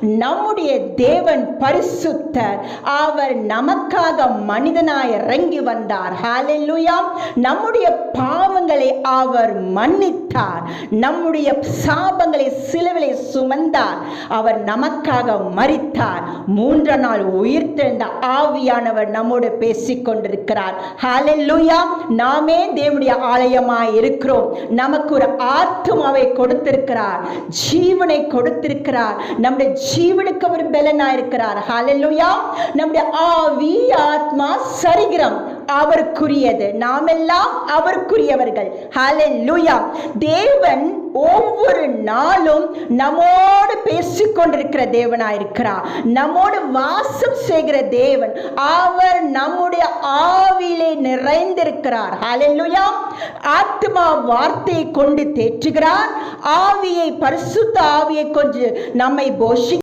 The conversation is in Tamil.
நம்முடைய தேவன் பரிசுத்தர் அவர் நமக்காக மனிதனாய் இறங்கி வந்தார். ஹாலெல்லுயா நம்முடைய பாவங்களை அவர் மன்னித்தார். நம்முடைய சாபங்களை சிலவில் சுமந்தார் அவர் நமக்காக மரித்தார். மூன்று நாள் உயிர்த்தெழுந்த ஆவியானவர் நம்மோடு பேசிக் கொண்டிருக்கிறார் ஹalleluya நாமே தேவனுடைய ஆலயமாய் இருக்கிறோம். நமக்கு ஒரு ஆத்மாவை கொடுத்திருக்கிறார். ஜீவனை கொடுத்திருக்கிறார். நம்முடைய ஜீவனுக்கு அவர் பலனாயிருக்கிறார். இருக்கிறார் நம்முடைய ஆவியா ஆத்மா சரிகிரம் அவருக்குரியது. நாமெல்லாம் அவருக்குரியவர்கள். ஹalleluya தேவன் ஒவ்வொரு நாளும் நம்மோடு பேசிக் கொண்டிருக்கிற தேவனாயிருக்கிறார். நம்மோடு வாசம் செய்கிற தேவன் அவர் நம்முடைய ஆவிலே நிறைந்திருக்கிறார். ஹலெல்லுயா ஆத்மா வார்த்தையை கொண்டு தேற்றுகிறார். ஆவியை பரிசுத்த ஆவியை கொண்டு நம்மை போஷி